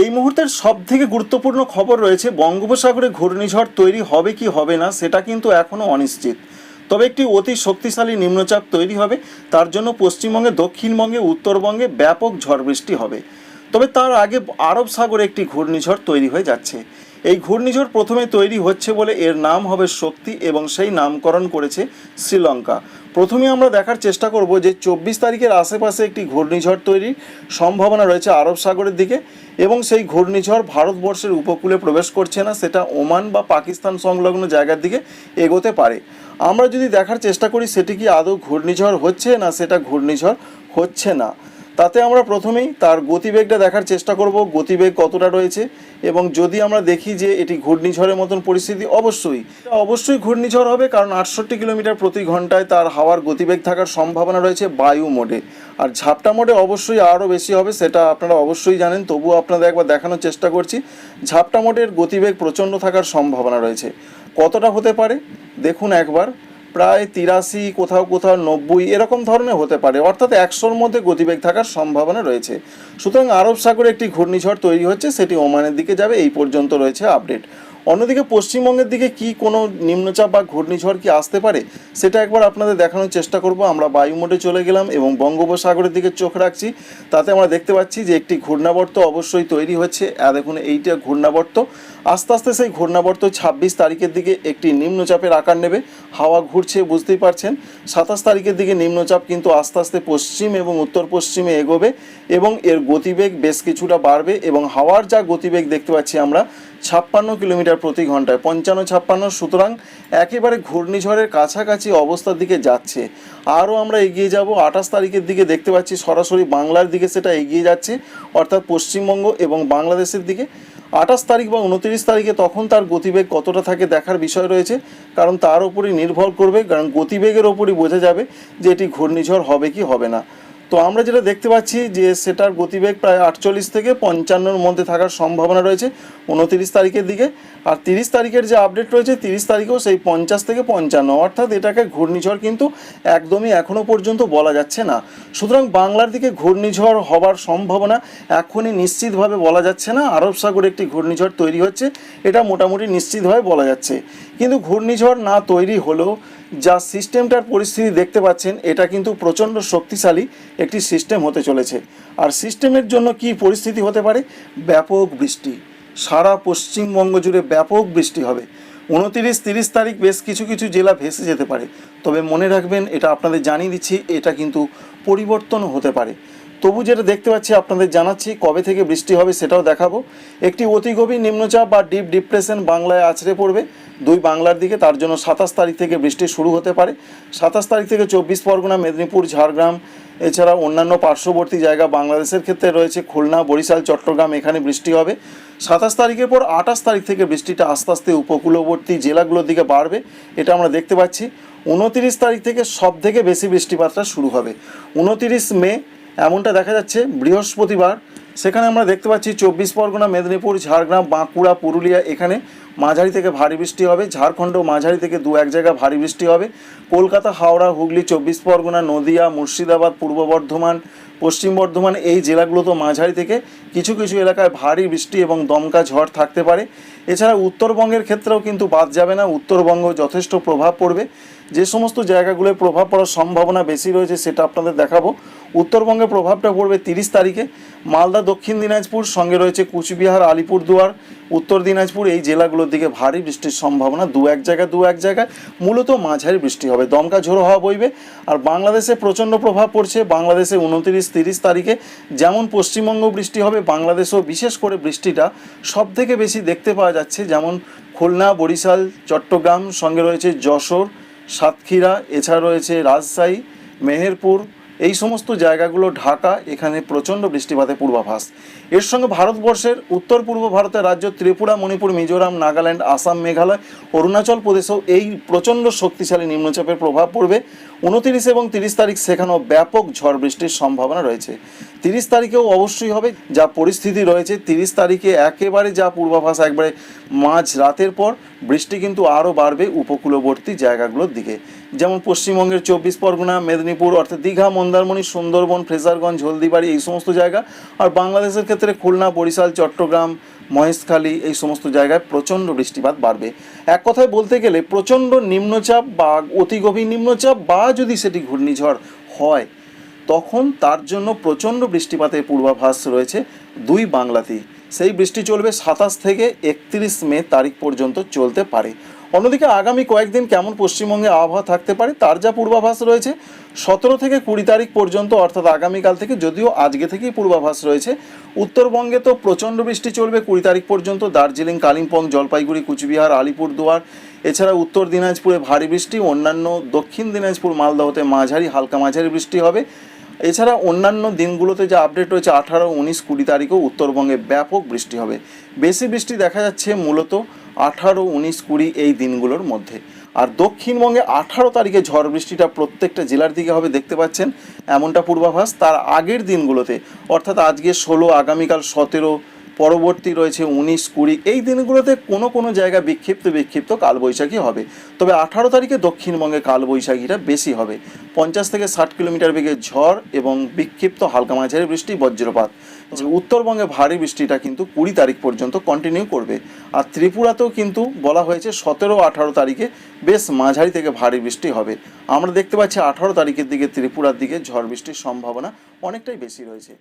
এই মুহূর্তের সব থেকে গুরুত্বপূর্ণ খবর রয়েছে, বঙ্গোপসাগরে ঘূর্ণিঝড় তৈরি হবে কি হবে না, সেটা কিন্তু এখনও অনিশ্চিত। তবে একটি অতি শক্তিশালী নিম্নচাপ তৈরি হবে, তার জন্য পশ্চিমবঙ্গে, দক্ষিণবঙ্গে, উত্তরবঙ্গে ব্যাপক ঝড় বৃষ্টি হবে। তবে তার আগে আরব সাগরে একটি ঘূর্ণিঝড় তৈরি হয়ে যাচ্ছে। এই ঘূর্ণিঝড় প্রথমে তৈরি হচ্ছে বলে এর নাম হবে শক্তি এবং সেই নামকরণ করেছে শ্রীলঙ্কা। প্রথমে আমরা দেখার চেষ্টা করব যে চব্বিশ তারিখের আশেপাশে একটি ঘূর্ণিঝড় তৈরির সম্ভাবনা রয়েছে আরব সাগরের দিকে, এবং সেই ঘূর্ণিঝড় ভারতবর্ষের উপকূলে প্রবেশ করছে না, সেটা ওমান বা পাকিস্তান সংলগ্ন জায়গার দিকে এগোতে পারে। আমরা যদি দেখার চেষ্টা করি, সেটি কি আদৌ ঘূর্ণিঝড় হচ্ছে না, সেটা ঘূর্ণিঝড় হচ্ছে না। তাতে আমরা প্রথমেই তার গতিবেগটা দেখার চেষ্টা করব, গতিবেগ কতটা রয়েছে এবং যদি আমরা দেখি যে এটি ঘূর্ণিঝড়ের মতন পরিস্থিতি, অবশ্যই। অবশ্যই ঘূর্ণিঝড় হবে কারণ আটষট্টি কিলোমিটার প্রতি ঘন্টায় তার হাওয়ার গতিবেগ থাকার সম্ভাবনা রয়েছে বায়ু মোডে। আর ঝাপটা মোডে অবশ্যই আরও বেশি হবে, সেটা আপনারা অবশ্যই জানেন, তবুও আপনাদের একবার দেখানোর চেষ্টা করছি। ঝাপটা মোডের গতিবেগ প্রচণ্ড থাকার সম্ভাবনা রয়েছে। কতটা হতে পারে? দেখুন একবার। প্রায় তিরাশি, কোথাও কোথাও নব্বই, এরকম ধরনের হতে পারে। অর্থাৎ একশোর মধ্যে গতিবেগ থাকার সম্ভাবনা রয়েছে। সুতরাং আরব সাগরে একটি ঘূর্ণিঝড় তৈরি হচ্ছে, সেটি ওমানের দিকে যাবে, এই পর্যন্ত রয়েছে আপডেট। অন্যদিকে পশ্চিমবঙ্গের দিকে কি কোনো নিম্নচাপ বা ঘূর্ণিঝড় কি আসতে পারে, সেটা একবার আপনাদের দেখানোর চেষ্টা করব। আমরা বায়ুমোডে চলে গেলাম এবং বঙ্গোপসাগরের দিকে চোখ রাখছি। তাতে আমরা দেখতে পাচ্ছি যে একটি ঘূর্ণাবর্ত অবশ্যই তৈরি হচ্ছে। আর দেখুন, এইটা ঘূর্ণাবর্ত। আস্তে আস্তে সেই ঘূর্ণাবর্ত ছাব্বিশ তারিখের দিকে একটি নিম্নচাপের আকার নেবে। হাওয়া ঘুরছে, বুঝতেই পারছেন। সাতাশ তারিখের দিকে নিম্নচাপ কিন্তু আস্তে আস্তে পশ্চিম এবং উত্তর পশ্চিমে এগোবে এবং এর গতিবেগ বেশ কিছুটা বাড়বে এবং হাওয়ার যা গতিবেগ দেখতে পাচ্ছি আমরা ছাপ্পান্ন কিলোমিটার প্রতি ঘন্টায়, পঞ্চান্ন, ছাপ্পান্ন, সুতরাং একেবারে ঘূর্ণিঝড়ের কাছাকাছি অবস্থার দিকে যাচ্ছে। আরও আমরা এগিয়ে যাব, আঠাশ তারিখের দিকে দেখতে পাচ্ছি সরাসরি বাংলার দিকে সেটা এগিয়ে যাচ্ছে, অর্থাৎ পশ্চিমবঙ্গ এবং বাংলাদেশের দিকে। আঠাশ তারিখ বা উনত্রিশ তারিখে তখন তার গতিবেগ কতটা থাকে দেখার বিষয় রয়েছে, কারণ তার উপরই নির্ভর করবে, কারণ গতিবেগের ওপরই বোঝা যাবে যে এটি ঘূর্ণিঝড় হবে কি হবে না। তো আমরা যেটা দেখতে পাচ্ছি যে সেটার গতিবেগ প্রায় আটচল্লিশ থেকে পঞ্চান্নর মধ্যে থাকার সম্ভাবনা রয়েছে উনতিরিশ তারিখের দিকে। আর তিরিশ তারিখের যে আপডেট রয়েছে, তিরিশ তারিখেও সেই পঞ্চাশ থেকে পঞ্চান্ন, অর্থাৎ এটাকে ঘূর্ণিঝড় কিন্তু একদমই এখনও পর্যন্ত বলা যাচ্ছে না। সুতরাং বাংলার দিকে ঘূর্ণিঝড় হবার সম্ভাবনা এখনই নিশ্চিতভাবে বলা যাচ্ছে না। আরব সাগরে একটি ঘূর্ণিঝড় তৈরি হচ্ছে, এটা মোটামুটি নিশ্চিতভাবে বলা যাচ্ছে। কিন্তু ঘূর্ণিঝড় না তৈরি হলেও যা সিস্টেমটার পরিস্থিতি দেখতে পাচ্ছেন, এটা কিন্তু প্রচণ্ড শক্তিশালী একটি সিস্টেম হতে চলেছে। আর সিস্টেমের জন্য কি পরিস্থিতি হতে পারে? ব্যাপক বৃষ্টি। সারা পশ্চিমবঙ্গ জুড়ে ব্যাপক বৃষ্টি হবে। উনতিরিশ, তিরিশ তারিখ বেশ কিছু কিছু জেলা ভেসে যেতে পারে। তবে মনে রাখবেন, এটা আপনাদের জানিয়ে দিচ্ছি, এটা কিন্তু পরিবর্তন হতে পারে। তবু যেটা দেখতে পাচ্ছি, আপনাদের জানাচ্ছি, কবে থেকে বৃষ্টি হবে সেটাও দেখাবো। একটি অতি গভীর নিম্নচাপ বা ডিপ ডিপ্রেশন বাংলায় আছড়ে পড়বে। দুই বাংলার দিকে, তার জন্য সাতাশ তারিখ থেকে বৃষ্টি শুরু হতে পারে। সাতাশ তারিখ থেকে চব্বিশ পরগনা, মেদিনীপুর, ঝাড়গ্রাম এছাড়া অন্যান্য পার্শ্ববর্তী জায়গা বাংলাদেশের ক্ষেত্রে রয়েছে খুলনা, বরিশাল, চট্টগ্রাম, এখানে বৃষ্টি হবে। সাতাশ তারিখের পর আঠাশ তারিখ থেকে বৃষ্টিটা আস্তে আস্তে উপকূলবর্তী জেলাগুলোর দিকে বাড়বে, এটা আমরা দেখতে পাচ্ছি। উনতিরিশ তারিখ থেকে সব থেকে বেশি বৃষ্টিপাতটা শুরু হবে। উনতিরিশ মে এমনটা দেখা যাচ্ছে বৃহস্পতিবার। সেখানে আমরা দেখতে পাচ্ছি চব্বিশ পরগনা, মেদিনীপুর, ঝাড়গ্রাম, বাঁকুড়া, পুরুলিয়া এখানে মাঝারি থেকে ভারী বৃষ্টি হবে। ঝাড়খণ্ড মাঝারি থেকে দু এক জায়গায় ভারী বৃষ্টি হবে। কলকাতা, হাওড়া, হুগলি, চব্বিশ পরগনা, নদিয়া, মুর্শিদাবাদ, পূর্ব বর্ধমান পশ্চিম বর্ধমান এই জেলাগুলোতে মাঝারি থেকে কিছু কিছু এলাকায় ভারী বৃষ্টি এবং দমকা ঝড় থাকতে পারে। এছাড়া উত্তরবঙ্গের ক্ষেত্রেও কিন্তু বাদ যাবে না, উত্তরবঙ্গ যথেষ্ট প্রভাব পড়বে। যে সমস্ত জায়গাগুলোয় প্রভাব পড়ার সম্ভাবনা বেশি রয়েছে সেটা আপনাদের দেখাবো। উত্তরবঙ্গে প্রভাবটা পড়বে তিরিশ তারিখে। মালদা, দক্ষিণ দিনাজপুর, সঙ্গে রয়েছে কুচবিহার, আলিপুরদুয়ার উত্তর দিনাজপুর, এই জেলাগুলোর দিকে ভারী বৃষ্টির সম্ভাবনা, দু এক জায়গায়, দু এক জায়গায়। মূলত মাঝারি বৃষ্টি হবে। দমকা ঝোড়ো হওয়া বইবে। আর বাংলাদেশে প্রচণ্ড প্রভাব পড়ছে। বাংলাদেশে উনতিরিশ, তিরিশ তারিখে যেমন পশ্চিমবঙ্গ বৃষ্টি হবে, বাংলাদেশেও বিশেষ করে বৃষ্টিটা সব থেকে বেশি দেখতে পাওয়া যাচ্ছে। যেমন খুলনা, বরিশাল, চট্টগ্রাম, সঙ্গে রয়েছে যশোর, সাতক্ষীরা, এছাড়া রয়েছে রাজশাহী, মেহেরপুর এই সমস্ত জায়গাগুলো ঢাকা, এখানে প্রচণ্ড বৃষ্টিপাতের পূর্বাভাস। এর সঙ্গে ভারতবর্ষের উত্তর পূর্ব ভারতের রাজ্য ত্রিপুরা, মণিপুর, মিজোরাম, নাগাল্যান্ড, আসাম, মেঘালয়, অরুণাচল প্রদেশেও এই প্রচণ্ড শক্তিশালী নিম্নচাপের প্রভাব পড়বে। উনতিরিশ এবং তিরিশ তারিখ সেখানেও ব্যাপক ঝড় বৃষ্টির সম্ভাবনা রয়েছে। তিরিশ তারিখেও অবশ্যই হবে যা পরিস্থিতি রয়েছে। তিরিশ তারিখে একেবারে যা পূর্বাভাস, একবারে মাঝ রাতের পর বৃষ্টি কিন্তু আরও বাড়বে উপকূলবর্তী জায়গাগুলোর দিকে। যেমন পশ্চিমবঙ্গের চব্বিশ পরগনা, মেদিনীপুর অর্থাৎ দীঘা মন্দারমণি, সুন্দরবন, ফ্রেজারগঞ্জ, হলদিবাড়ি এই সমস্ত জায়গা আর বাংলাদেশের ক্ষেত্রে খুলনা, বরিশাল, চট্টগ্রাম, মহেশখালী এই সমস্ত জায়গায় প্রচণ্ড বৃষ্টিপাত বাড়বে। এক কথায় বলতে গেলে প্রচণ্ড নিম্নচাপ বা অতি গভীর নিম্নচাপ বা যদি সেটি ঘূর্ণিঝড় হয়, তখন তার জন্য প্রচণ্ড বৃষ্টিপাতের পূর্বাভাস রয়েছে দুই বাংলাতেই। সেই বৃষ্টি চলবে সাতাশ থেকে একত্রিশ মে তারিখ পর্যন্ত চলতে পারে। অন্যদিকে আগামী কয়েকদিন কেমন পশ্চিমবঙ্গে আবহাওয়া থাকতে পারে, তার যা পূর্বাভাস রয়েছে, সতেরো থেকে কুড়ি তারিখ পর্যন্ত, অর্থাৎ আগামীকাল থেকে, যদিও আজকে থেকেই পূর্বাভাস রয়েছে। উত্তরবঙ্গে তো প্রচণ্ড বৃষ্টি চলবে কুড়ি তারিখ পর্যন্ত, দার্জিলিং, কালিম্পং, জলপাইগুড়ি, কুচবিহার, আলিপুরদুয়ার, এছাড়া উত্তর দিনাজপুরে ভারী বৃষ্টি, অন্যান্য দক্ষিণ দিনাজপুর, মালদহতে মাঝারি, হালকা মাঝারি বৃষ্টি হবে। এছাড়া অন্যান্য দিনগুলোতে যে আপডেট রয়েছে, আঠারো, উনিশ, কুড়ি তারিখেও উত্তরবঙ্গে ব্যাপক বৃষ্টি হবে। বেশি বৃষ্টি দেখা যাচ্ছে মূলত আঠারো, উনিশ, কুড়ি এই দিনগুলোর মধ্যে। আর দক্ষিণবঙ্গে আঠারো তারিখে ঝড় বৃষ্টিটা প্রত্যেকটা জেলার দিকে হবে, দেখতে পাচ্ছেন। এমনটা পূর্বাভাস তার আগের দিনগুলোতে। অর্থাৎ আজকে ষোলো, আগামীকাল সতেরো পরবর্তী রয়েছে উনিশ কুড়ি। এই দিনগুলোতে কোনো কোনো জায়গায় বিক্ষিপ্ত বিক্ষিপ্ত কালবৈশাখী হবে। তবে আঠারো তারিখে দক্ষিণবঙ্গে কালবৈশাখীটা বেশি হবে। পঞ্চাশ থেকে ষাট কিলোমিটার বেগে ঝড় এবং বিক্ষিপ্ত হালকা মাঝারি বৃষ্টি, বজ্রপাত। উত্তরবঙ্গে ভারী বৃষ্টিটা কিন্তু কুড়ি তারিখ পর্যন্ত কন্টিনিউ করবে। আর ত্রিপুরাতেও কিন্তু বলা হয়েছে সতেরো আঠারো তারিখে বেশ মাঝারি থেকে ভারী বৃষ্টি হবে। আমরা দেখতে পাচ্ছি আঠারো তারিখের দিকে ত্রিপুরার দিকে ঝড় বৃষ্টির সম্ভাবনা অনেকটাই বেশি রয়েছে।